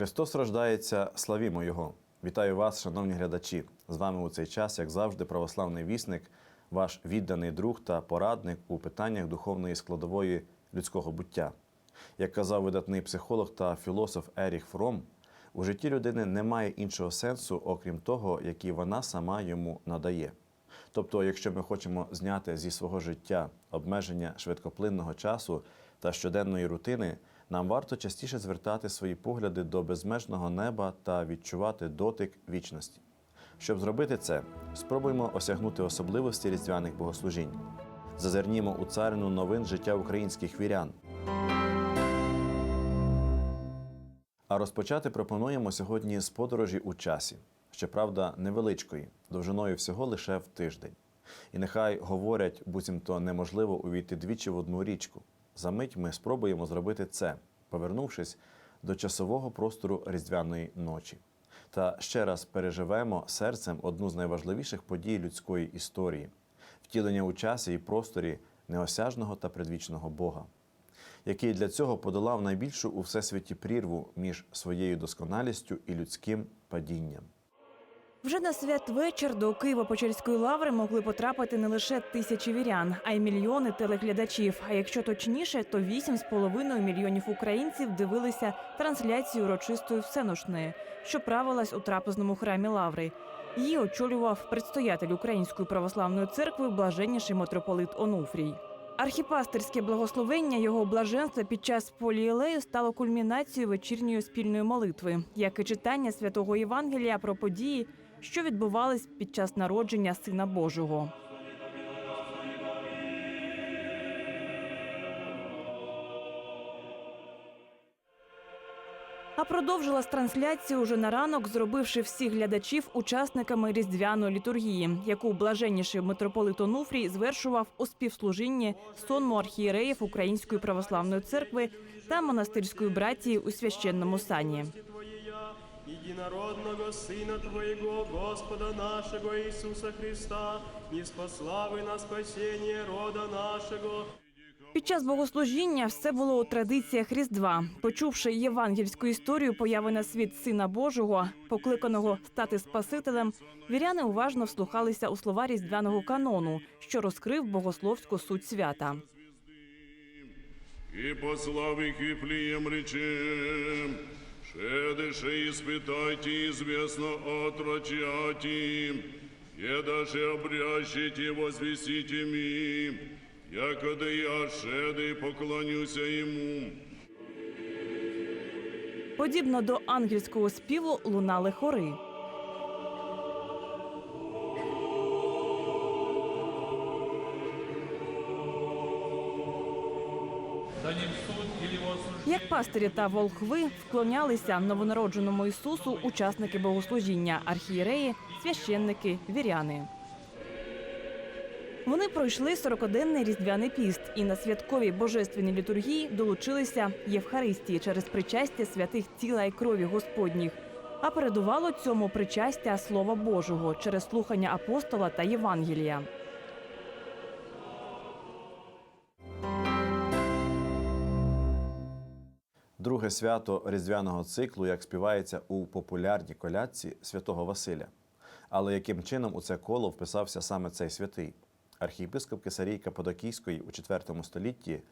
Христос рождається, славімо Його! Вітаю вас, шановні глядачі! З вами у цей час, як завжди, православний вісник, ваш відданий друг та порадник у питаннях духовної складової людського буття. Як казав видатний психолог та філософ Еріх Фром, у житті людини немає іншого сенсу, окрім того, який вона сама йому надає. Тобто, якщо ми хочемо зняти зі свого життя обмеження швидкоплинного часу та щоденної рутини, нам варто частіше звертати свої погляди до безмежного неба та відчувати дотик вічності. Щоб зробити це, спробуємо осягнути особливості різдвяних богослужінь. Зазирнімо у царину новин життя українських вірян. А розпочати пропонуємо сьогодні з подорожі у часі, щоправда, невеличкої, довжиною всього лише в тиждень. І нехай говорять, буцімто неможливо увійти двічі в одну річку. Замить ми спробуємо зробити це, повернувшись до часового простору різдвяної ночі. Та ще раз переживемо серцем одну з найважливіших подій людської історії втілення у часі і просторі неосяжного та предвічного Бога який для цього подолав найбільшу у всесвіті прірву між своєю досконалістю і людським падінням. Вже на святвечір до Києво-Печерської лаври могли потрапити не лише тисячі вірян, а й мільйони телеглядачів. А якщо точніше, то 8,5 мільйонів українців дивилися трансляцію урочистої всеношної, що правилась у трапезному храмі лаври. Її очолював предстоятель Української православної церкви блаженніший митрополит Онуфрій. Архіпастерське благословення його блаженства під час полієлею стало кульмінацією вечірньої спільної молитви, як і читання святого Євангелія про події, що відбувались під час народження Сина Божого. А продовжилась трансляцію уже на ранок, зробивши всіх глядачів учасниками різдвяної літургії, яку блаженніший митрополит Онуфрій звершував у співслужінні сонму архієреїв Української православної церкви та монастирської братії у священному сані. Единородного Сына Твоего, Господа нашего Иисуса Христа, не спаславы на спасение рода нашего, Під час богослужіння все було у традиціях Різдва. Почувши євангельську історію появи на світ Сина Божого, покликаного стати Спасителем, віряни уважно вслухалися у слова різдвяного канону, що розкрив богословську суть свята. И послав Вифлеем речем, «Шедыше испытайте известно отрочати, и даже обрящите возвестите ми, якода я шеды поклонюся ему». Подібно до ангельського співу лунали хори. як пастирі та волхви вклонялися новонародженому Ісусу учасники богослужіння, архієреї, священники, віряни. Вони пройшли 40-денний різдвяний піст і на святковій божественній літургії долучилися Євхаристії через причастя святих тіла і крові Господніх. А передувало цьому причастя Слова Божого через слухання апостола та Євангелія. Друге свято різдвяного циклу, як співається у популярній колядці святого Василя. Але яким чином у це коло вписався саме цей святий? Архієпископ Кесарій Каппадокійської у IV столітті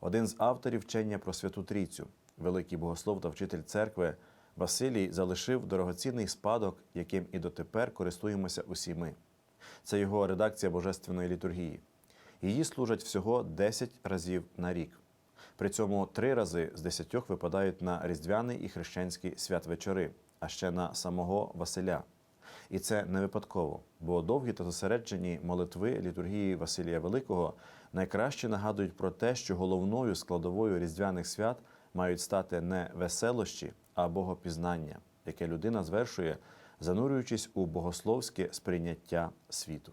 один з авторів вчення про Святу Трійцю, великий богослов та вчитель церкви Василій залишив дорогоцінний спадок, яким і дотепер користуємося усі ми. Це його редакція божественної літургії. Її служать всього 10 разів на рік. При цьому три рази з десятьох випадають на різдвяний і хрещенський святвечори, а ще на самого Василя. І це не випадково, бо довгі та зосереджені молитви літургії Василія Великого найкраще нагадують про те, що головною складовою різдвяних свят мають стати не веселощі, а богопізнання, яке людина звершує, занурюючись у богословське сприйняття світу.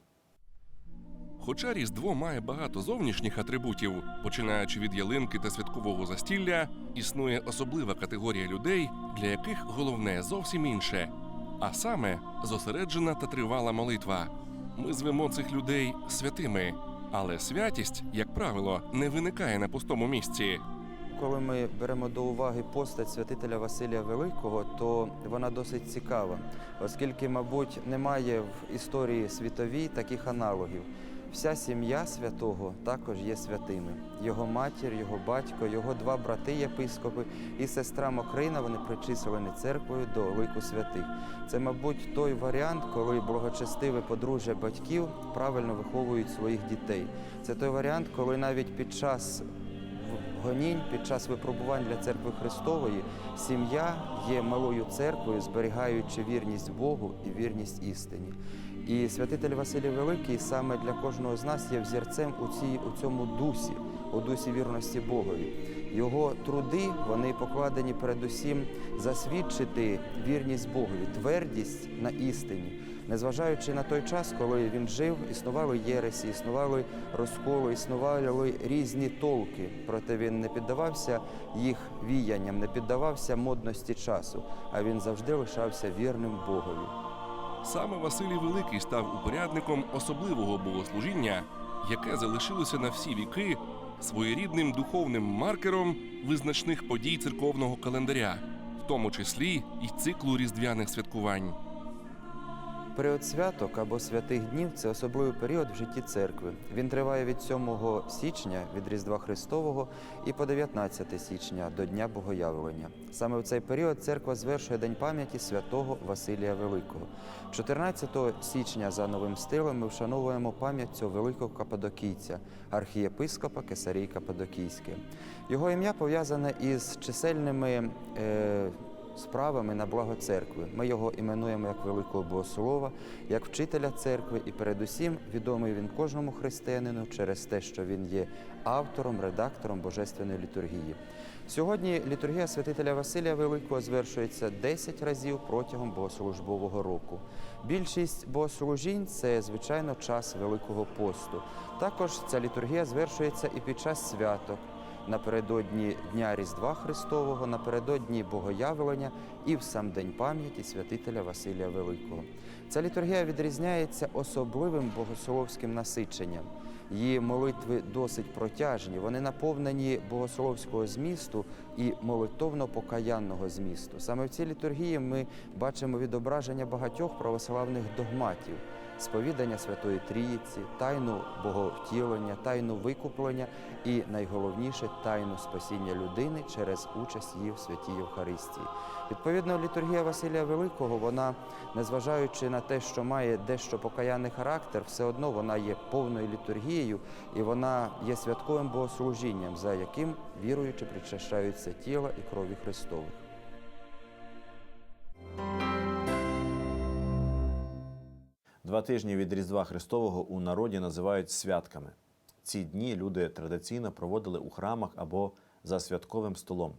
Хоча Різдво має багато зовнішніх атрибутів, починаючи від ялинки та святкового застілля, існує особлива категорія людей, для яких головне зовсім інше, а саме зосереджена та тривала молитва. Ми звемо цих людей святими, але святість, як правило, не виникає на пустому місці. коли ми беремо до уваги постать святителя Василія Великого, то вона досить цікава, оскільки, мабуть, немає в історії світовій таких аналогів. Вся сім'я святого також є святими. Його матір, його батько, його два брати єпископи і сестра Мокрина вони причислені церквою до лику святих. Це, мабуть, той варіант, коли благочестиве подружжя батьків правильно виховують своїх дітей. Це той варіант, коли навіть під час гонінь, під час випробувань для церкви Христової сім'я є малою церквою, зберігаючи вірність Богу і вірність істині. І святитель Василій Великий саме для кожного з нас є взірцем у, цій, у цьому дусі, у дусі вірності Богові. Його труди вони покладені передусім засвідчити вірність Богові, твердість на істині. Незважаючи на той час, коли він жив, існували єресі, існували розколи, існували різні толки. Проте він не піддавався їх віянням, не піддавався модності часу, а він завжди лишався вірним Богові. Саме Василій Великий став упорядником особливого богослужіння, яке залишилося на всі віки своєрідним духовним маркером визначних подій церковного календаря, в тому числі і циклу різдвяних святкувань. Період святок або святих днів це особливий період в житті церкви. Він триває від 7 січня від Різдва Христового і по 19 січня до Дня Богоявлення. Саме в цей період церква звершує День пам'яті святого Василія Великого. 14 січня за новим стилем ми вшановуємо пам'ять цього великого кападокійця, архієпископа Кесарій Кападокійський. Його ім'я пов'язане із чисельними. Е, справами на благо церкви. Ми його іменуємо як великого богослова, як вчителя церкви, і передусім відомий він кожному християнину через те, що він є автором, редактором божественної літургії. Сьогодні літургія святителя Василія Великого звершується 10 разів протягом богослужбового року. Більшість богослужінь це звичайно час Великого посту. Також ця літургія звершується і під час святок напередодні Дня Різдва Христового, напередодні Богоявлення і в сам День пам'яті святителя Василія Великого. Ця літургія відрізняється особливим богословським насиченням. Її молитви досить протяжні, вони наповнені богословського змісту і молитовно-покаянного змісту. Саме в цій літургії ми бачимо відображення багатьох православних догматів сповідання Святої Трійці, тайну боговтілення, тайну викуплення і найголовніше тайну спасіння людини через участь її в святій Євхаристії. Відповідно, літургія Василія Великого, вона, незважаючи на те, що має дещо покаянний характер, все одно вона є повною літургією і вона є святковим богослужінням, за яким віруючи причащаються тіла і крові Христових. Два тижні від Різдва Христового у народі називають святками. Ці дні люди традиційно проводили у храмах або за святковим столом.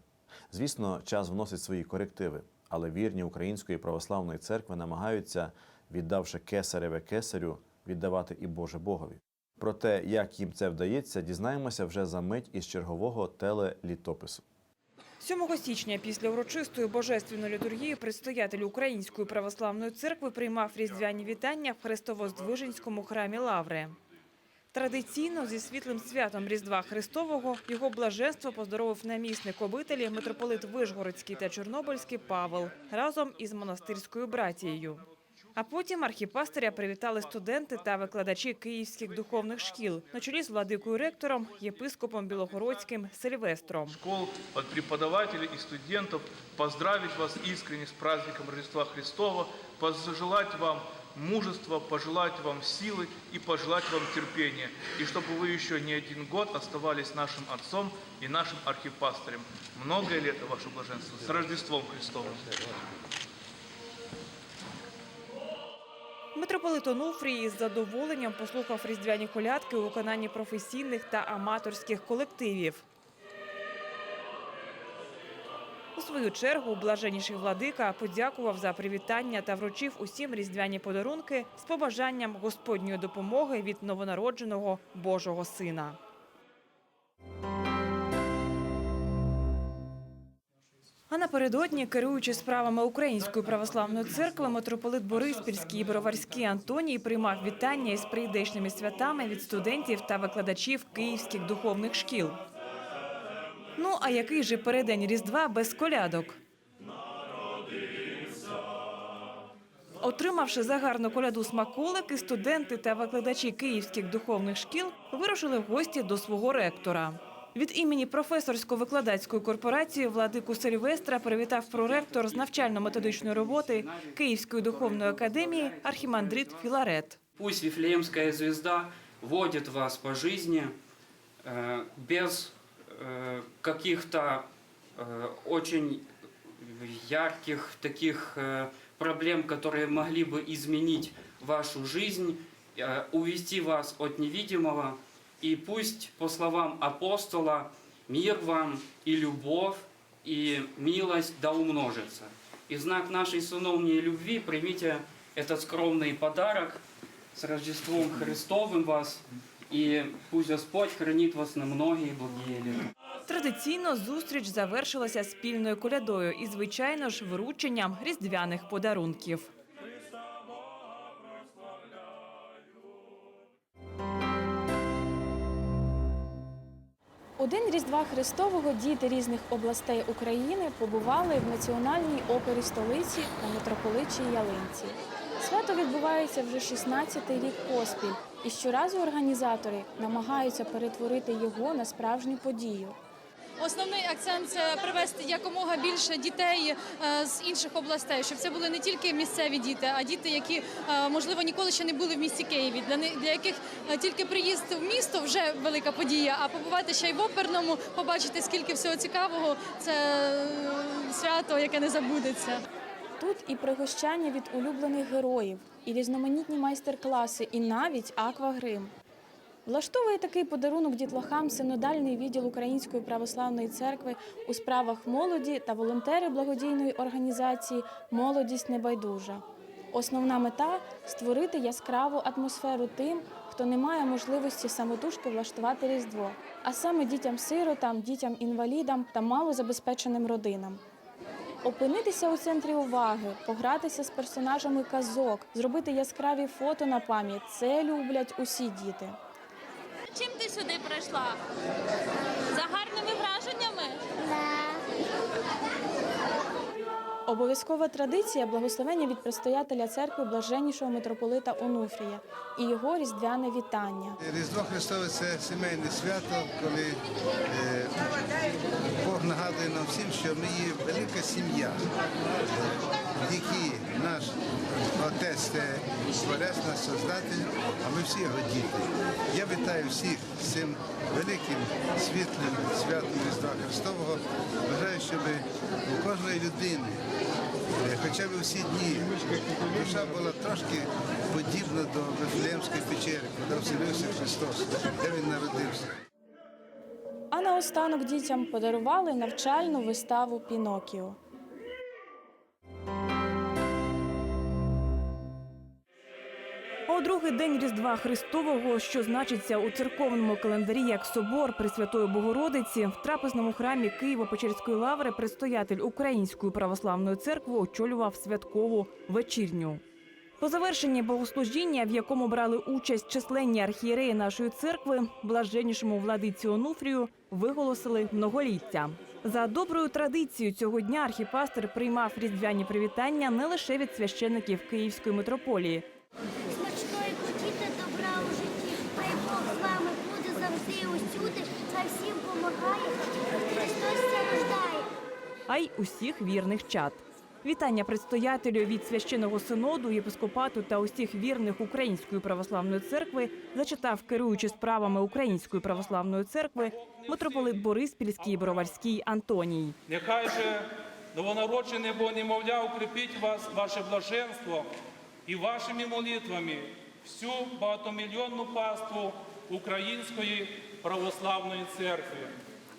Звісно, час вносить свої корективи, але вірні Української православної церкви намагаються, віддавши кесареве кесарю, віддавати і Боже Богові. Про те, як їм це вдається, дізнаємося вже за мить із чергового телелітопису. 7 січня після урочистої божественної літургії предстоятель Української православної церкви приймав різдвяні вітання в Христово-Здвиженському храмі Лаври. Традиційно зі світлим святом Різдва Христового його блаженство поздоровив намісник обителі митрополит Вишгородський та Чорнобильський Павел разом із монастирською братією. А потім архіпастиря привітали студенти та викладачі київських духовних шкіл на чолі з владикою ректором, єпископом Білогородським Сильвестром. школ, от преподавателей и студентов поздравить вас искренне с праздником Рождества Христова, пожелать вам мужества, пожелать вам силы и пожелать вам терпения. И чтобы вы еще не один год оставались нашим отцом и нашим архипастырем. Многое лето, ваше блаженство, с Рождеством Христовым. Митрополит Онуфрій із задоволенням послухав різдвяні колядки у виконанні професійних та аматорських колективів. У свою чергу блаженніший владика подякував за привітання та вручив усім різдвяні подарунки з побажанням Господньої допомоги від новонародженого Божого Сина. А напередодні, керуючи справами Української православної церкви, митрополит Бориспільський і Броварський Антоній приймав вітання із прийдешніми святами від студентів та викладачів київських духовних шкіл. Ну а який же передень Різдва без колядок? Отримавши загарну коляду смаколики, студенти та викладачі київських духовних шкіл вирушили в гості до свого ректора. Від імені професорсько-викладацької корпорації владику Сильвестра привітав проректор з навчально-методичної роботи Київської духовної академії архімандрит Філарет. Пусть Вифлеемская звезда водит вас по жизни э, без э, каких-то э, очень ярких таких э, проблем, которые могли бы изменить вашу жизнь, э, увести вас от невидимого. И пусть, по словам апостола, мир вам и любовь, и милость да умножится. И в знак нашей сыновней любви примите этот скромный подарок с Рождеством Христовым вас, и пусть Господь хранит вас на многие благие лета. Традиційно зустріч завершилася спільною колядою і, звичайно ж, врученням різдвяних подарунків. День Різдва Христового діти різних областей України побували в національній опері столиці на митрополичій Ялинці. Свято відбувається вже 16-й рік поспіль, і щоразу організатори намагаються перетворити його на справжню подію. Основний акцент це привезти якомога більше дітей е, з інших областей, щоб це були не тільки місцеві діти, а діти, які е, можливо ніколи ще не були в місті Києві. Для для яких е, тільки приїзд в місто вже велика подія. А побувати ще й в оперному, побачити скільки всього цікавого, це свято, яке не забудеться. Тут і пригощання від улюблених героїв, і різноманітні майстер-класи, і навіть аквагрим. Влаштовує такий подарунок дітлахам синодальний відділ Української православної церкви у справах молоді та волонтери благодійної організації Молодість небайдужа. Основна мета створити яскраву атмосферу тим, хто не має можливості самотужки влаштувати різдво, а саме дітям-сиротам, дітям-інвалідам та малозабезпеченим родинам. Опинитися у центрі уваги, погратися з персонажами казок, зробити яскраві фото на пам'ять це люблять усі діти. Чим ти сюди прийшла? За гарними враженнями? Обов'язкова традиція благословення від предстоятеля церкви блаженнішого митрополита Онуфрія і його різдвяне вітання. Різдво Христове це сімейне свято, коли е, Бог нагадує нам всім, що ми є велика сім'я, в якій наш Отець це Творець, Создатель, а ми всі його діти. Я вітаю всіх з цим великим світлим святом Різдва Христового. Бажаю, щоб у кожної людини Е, Хоча б всі дні душа була трошки подібна до Вифлеємської печери, куди вселився Христос, де він народився. А наостанок дітям подарували навчальну виставу Пінокіо. У другий день Різдва Христового, що значиться у церковному календарі як собор Пресвятої Богородиці, в трапезному храмі Києво-Печерської лаври предстоятель Української православної церкви очолював святкову вечірню. По завершенні богослужіння, в якому брали участь численні архієреї нашої церкви, блаженнішому владиці Онуфрію виголосили многоліття. За доброю традицією цього дня архіпастер приймав різдвяні привітання не лише від священиків Київської митрополії, Смачної хотіти добра у житті. Хай Бог з вами буде завжди і усюди. Хай всім помагає. Христос рождає. а й усіх вірних чад. Вітання предстоятелю від священного синоду, єпископату та усіх вірних Української православної церкви зачитав керуючи справами Української православної церкви митрополит Бориспільський і Броварський Антоній. Нехай же новонароджене Бо немовля укріпить вас, ваше блаженство і вашими молитвами всю багатомільйонну паству Української православної церкви.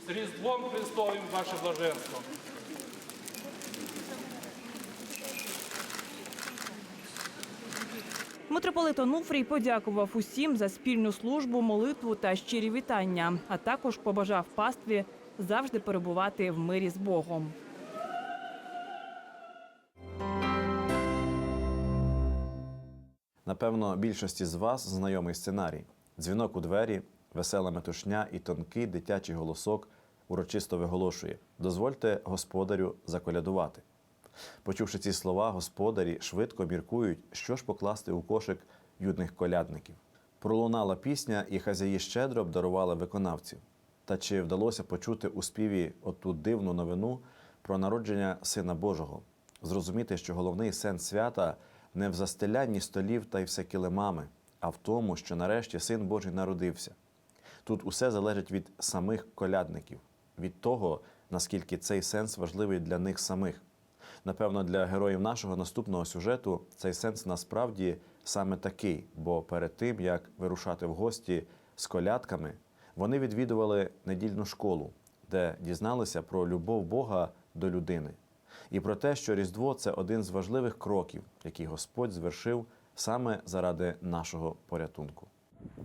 З Різдвом Христовим ваше блаженство. Митрополит Онуфрій подякував усім за спільну службу, молитву та щирі вітання, а також побажав пастві завжди перебувати в мирі з Богом. Напевно, більшості з вас знайомий сценарій: дзвінок у двері, весела метушня і тонкий дитячий голосок урочисто виголошує: дозвольте господарю заколядувати. Почувши ці слова, господарі швидко міркують, що ж покласти у кошик юних колядників. Пролунала пісня, і хазяї щедро обдарували виконавців. Та чи вдалося почути у співі оту дивну новину про народження Сина Божого? Зрозуміти, що головний сенс свята не в застелянні столів та й все килимами, а в тому, що нарешті Син Божий народився. Тут усе залежить від самих колядників, від того, наскільки цей сенс важливий для них самих. Напевно, для героїв нашого наступного сюжету цей сенс насправді саме такий, бо перед тим як вирушати в гості з колядками, вони відвідували недільну школу, де дізналися про любов Бога до людини, і про те, що Різдво це один з важливих кроків, які Господь звершив саме заради нашого порятунку.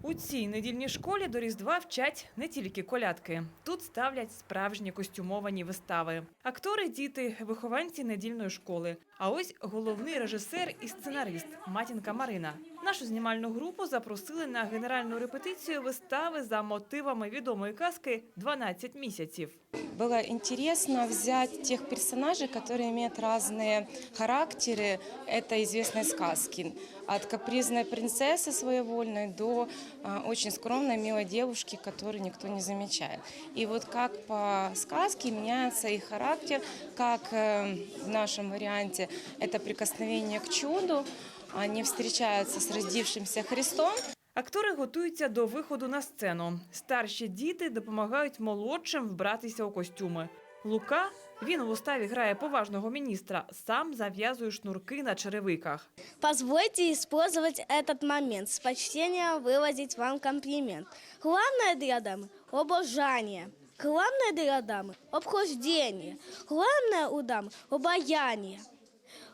У цій недільній школі до Різдва вчать не тільки колядки. Тут ставлять справжні костюмовані вистави. Актори, діти, вихованці недільної школи. А ось головний режисер і сценарист Матінка Марина. Нашу знімальну групу запросили на генеральну репетицію вистави за мотивами відомої казки «12 місяців. Было интересно взять тех персонажей, которые имеют разные характеры этой известной сказки. От капризной принцессы своевольной до а, очень скромной, милой девушки, которую никто не замечает. И вот как по сказке меняется их характер, как э, в нашем варианте это прикосновение к чуду, они встречаются с родившимся Христом, Актори готуються до виходу на сцену. Старші діти допомагають молодшим вбратися у костюми. Лука він у виставі грає поважного міністра, сам зав'язує шнурки на черевиках. Позвольте использовать этот момент с почтением выразить вам комплимент. Главное для дамы – обожание. Главное для дамы – обхождение. Главное у дамы – обаяние.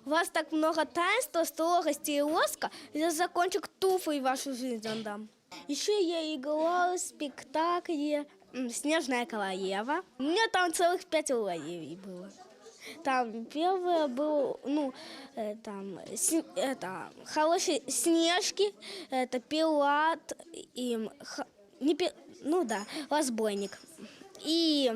У вас так много таинства, строгости и лоска, я закончик туфлей в вашу жизнь отдам. Еще я играла в спектакле «Снежная королева». У меня там целых пять ролей было. Там первое был, ну, э, там, сн- это, хорошие снежки, это пилат и, не пи- ну да, разбойник. И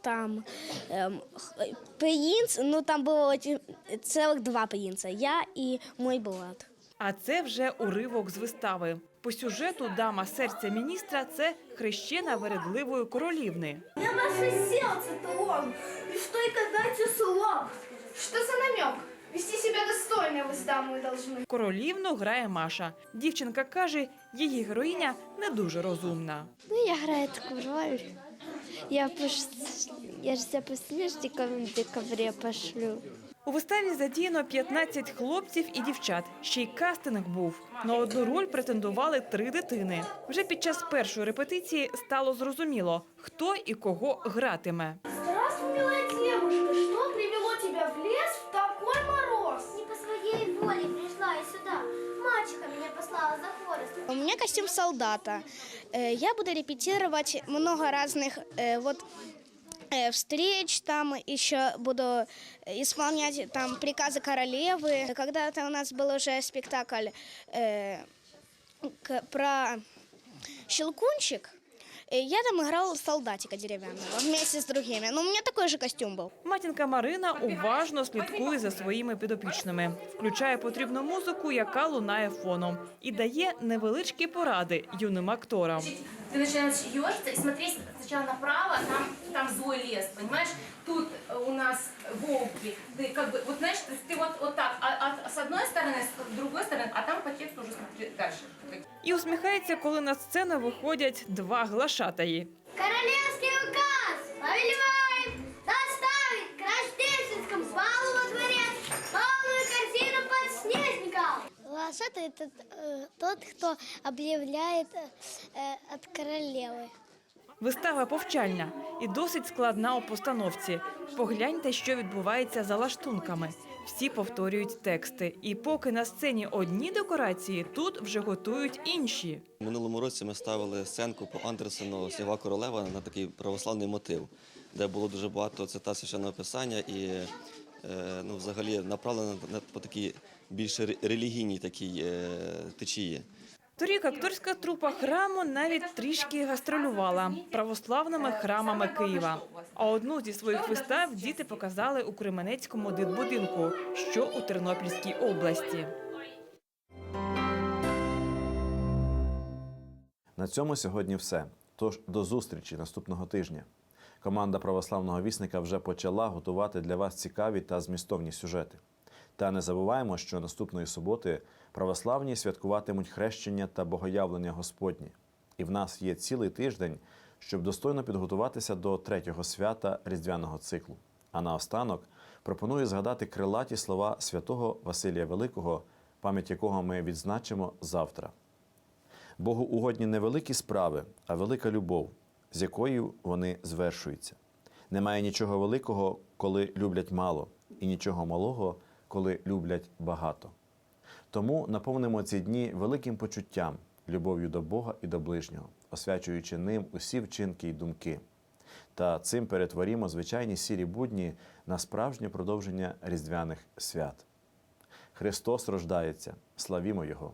там эм, х- принц, ну там было очень- целых два принца, я и мой брат. А це вже уривок з вистави. По сюжету дама серця міністра це хрещена вередливої королівни. Я ваше сердце трон, и что и дайте слов. Что за намек? Вести себя достойно вы с дамой должны. Королівну грає Маша. Дівчинка каже, її героїня не дуже розумна. Ну, я граю такую роль. Я, пош... я ж тебя по снежникам в пошлю. У виставі задіяно 15 хлопців і дівчат. Ще й кастинг був. На одну роль претендували три дитини. Вже під час першої репетиції стало зрозуміло, хто і кого гратиме. Меня костюм солдата. Э, Я буду репетировать много разных э, вот э, встреч, там еще буду исполнять там приказы королевы. Когда-то у нас был уже спектакль э, к- про щелкунчик. Э, Я там играл солдатика деревянного вместе с другими. Но у меня такой же костюм был. Матінка Марина уважно слідкує за своїми підопічними, включає потрібну музику, яка лунає фоном, і дає невеличкі поради юним акторам. Ты начинаешь ежиться и смотреть сначала направо, там, там злой лес, понимаешь? Тут э, у нас волки. Ты как бы, вот знаешь, то есть ты вот, вот так, а, а с одной стороны, с другой стороны, а там по тексту уже смотри дальше. І усміхається, коли на сцену виходять два глашатаї. Королевский указ повелевает доставить к рождественскому балу во дворец полную корзину подснежников. Лошадь это э, тот, кто объявляет э, от королевы. Вистава повчальна і досить складна у постановці. Погляньте, що відбувається за лаштунками. Всі повторюють тексти. І поки на сцені одні декорації, тут вже готують інші. Минулому році ми ставили сценку по Андерсену Снігова королева на такий православний мотив, де було дуже багато цитат священного писання і е, ну, взагалі направлено на по такій більш релігійній такій е, течії. Торік акторська трупа храму навіть трішки гастролювала православними храмами Києва. А одну зі своїх вистав діти показали у Кременецькому дитбудинку, що у Тернопільській області. На цьому сьогодні все. Тож до зустрічі наступного тижня. Команда православного вісника вже почала готувати для вас цікаві та змістовні сюжети. Та не забуваємо, що наступної суботи православні святкуватимуть хрещення та богоявлення Господнє. І в нас є цілий тиждень, щоб достойно підготуватися до третього свята різдвяного циклу. А наостанок пропоную згадати крилаті слова святого Василія Великого, пам'ять якого ми відзначимо завтра. Богу угодні не великі справи, а велика любов, з якою вони звершуються. Немає нічого великого, коли люблять мало, і нічого малого, коли люблять багато. Тому наповнимо ці дні великим почуттям, любов'ю до Бога і до ближнього, освячуючи ним усі вчинки й думки. Та цим перетворімо звичайні сірі будні на справжнє продовження різдвяних свят. Христос рождається, славімо Його!